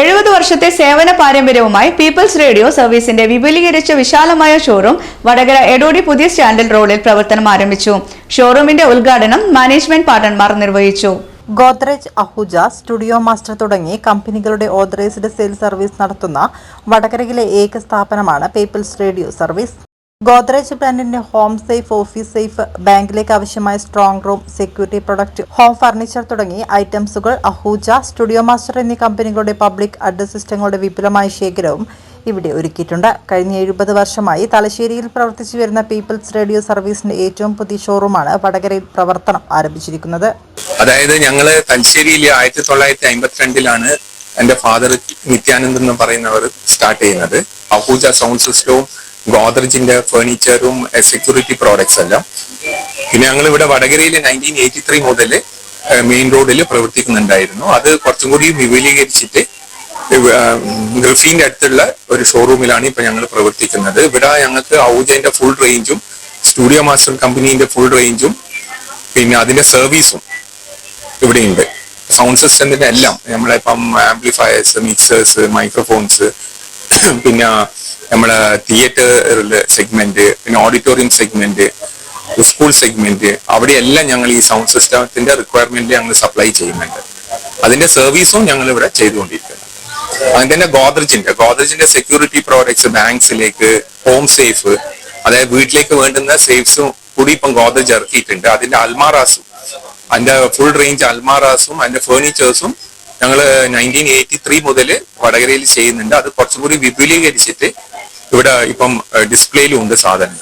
എഴുപത് വർഷത്തെ സേവന പാരമ്പര്യവുമായി പീപ്പിൾസ് റേഡിയോ സർവീസിന്റെ വിപുലീകരിച്ച വിശാലമായ ഷോറൂം വടകര എടോടി പുതിയ സ്റ്റാൻഡേർഡ് റോഡിൽ പ്രവർത്തനം ആരംഭിച്ചു. ഷോറൂമിന്റെ ഉദ്ഘാടനം മാനേജ്മെന്റ് പാർട്ണർമാർ നിർവഹിച്ചു. ഗോദ്രേജ് അഹുജ സ്റ്റുഡിയോ മാസ്റ്റർ തുടങ്ങി കമ്പനികളുടെ ഓതറൈസ്ഡ് സെയിൽ സർവീസ് നടത്തുന്ന വടകരയിലെ ഏക സ്ഥാപനമാണ് പീപ്പിൾസ് റേഡിയോ സർവീസ്. ഗോദ്രേജ് ബ്രാൻഡിന്റെ ഹോം സേഫ് ഓഫീസ് സേഫ് ബാങ്കിലേക്ക് ആവശ്യമായ strong room security product home furniture തുടങ്ങി ഐറ്റംസുകൾ അഹൂജ സ്റ്റുഡിയോ മാസ്റ്റർ എന്നീ കമ്പനികളുടെ പബ്ലിക് അഡ്രസ് സിസ്റ്റങ്ങളുടെ വിപുലമായ ശേഖരവും ഇവിടെ ഒരുക്കിയിട്ടുണ്ട്. കഴിഞ്ഞ എഴുപത് വർഷമായി തലശ്ശേരിയിൽ പ്രവർത്തിച്ചു വരുന്ന പീപ്പിൾസ് റേഡിയോ സർവീസിന്റെ ഏറ്റവും പുതിയ ഷോറൂമാണ് വടകരയിൽ പ്രവർത്തനം ആരംഭിച്ചിരിക്കുന്നത്. അതായത് ഞങ്ങൾ തലശ്ശേരിയിൽ ആയിരത്തി തൊള്ളായിരത്തി അമ്പത്തിരണ്ടിലാണ് എന്റെ ഫാദർ നിത്യാനന്ദ് എന്ന് പറയുന്നവർ സ്റ്റാർട്ട് ചെയ്യുന്നത്. അഹൂജ സൗണ്ട് സിസ്റ്റവും ഗോദ്രജിന്റെ ഫേർണിച്ചറും സെക്യൂരിറ്റി പ്രോഡക്ട്സ് എല്ലാം. പിന്നെ ഞങ്ങൾ ഇവിടെ വടകരയിൽ നയന്റീൻ എയ്റ്റി ത്രീ മുതൽ മെയിൻ റോഡിൽ പ്രവർത്തിക്കുന്നുണ്ടായിരുന്നു. അത് കുറച്ചും കൂടി വിപുലീകരിച്ചിട്ട് ഗൾഫീന്റെ അടുത്തുള്ള ഒരു ഷോറൂമിലാണ് ഇപ്പൊ ഞങ്ങൾ പ്രവർത്തിക്കുന്നത്. ഇവിടെ ഞങ്ങൾക്ക് ഔജന്റെ ഫുൾ റേഞ്ചും സ്റ്റുഡിയോ മാസ്റ്റർ കമ്പനീന്റെ ഫുൾ റേഞ്ചും പിന്നെ അതിന്റെ സർവീസും ഇവിടെയുണ്ട്. സൗണ്ട് സിസ്റ്റത്തിന്റെ എല്ലാം നമ്മളെ ഇപ്പം ആംപ്ലിഫയേഴ്സ് മിക്സേഴ്സ് മൈക്രോഫോൺസ് പിന്നെ നമ്മളെ തിയേറ്റർ സെഗ്മെന്റ് പിന്നെ ഓഡിറ്റോറിയം സെഗ്മെന്റ് സ്കൂൾ സെഗ്മെന്റ് അവിടെയെല്ലാം ഞങ്ങൾ ഈ സൗണ്ട് സിസ്റ്റത്തിന്റെ റിക്വയർമെന്റ് ഞങ്ങൾ സപ്ലൈ ചെയ്യുന്നുണ്ട്. അതിന്റെ സർവീസും ഞങ്ങൾ ഇവിടെ ചെയ്തുകൊണ്ടിരിക്കുന്നു. അങ്ങനെ തന്നെ ഗോദ്രജിന്റെ ഗോദ്രജിന്റെ സെക്യൂരിറ്റി പ്രോഡക്ട്സ് ബാങ്ക്സിലേക്ക് ഹോം സേഫ് അതായത് വീട്ടിലേക്ക് വേണ്ടുന്ന സേഫ്സും കൂടി ഇപ്പം ഗോദ്രജ് ഇറക്കിയിട്ടുണ്ട്. അതിന്റെ അൽമാറാസും അതിന്റെ ഫുൾ റേഞ്ച് അൽമാറാസും അതിന്റെ ഫേർണിച്ചേഴ്സും ഞങ്ങൾ നയന്റീൻ എയ്റ്റി ത്രീ മുതൽ വടകരയിൽ ചെയ്യുന്നുണ്ട്. അത് കുറച്ചും കൂടി വിപുലീകരിച്ചിട്ട് ഇവിടെ ഇപ്പം ഡിസ്പ്ലേയിലും ഉണ്ട് സാധനം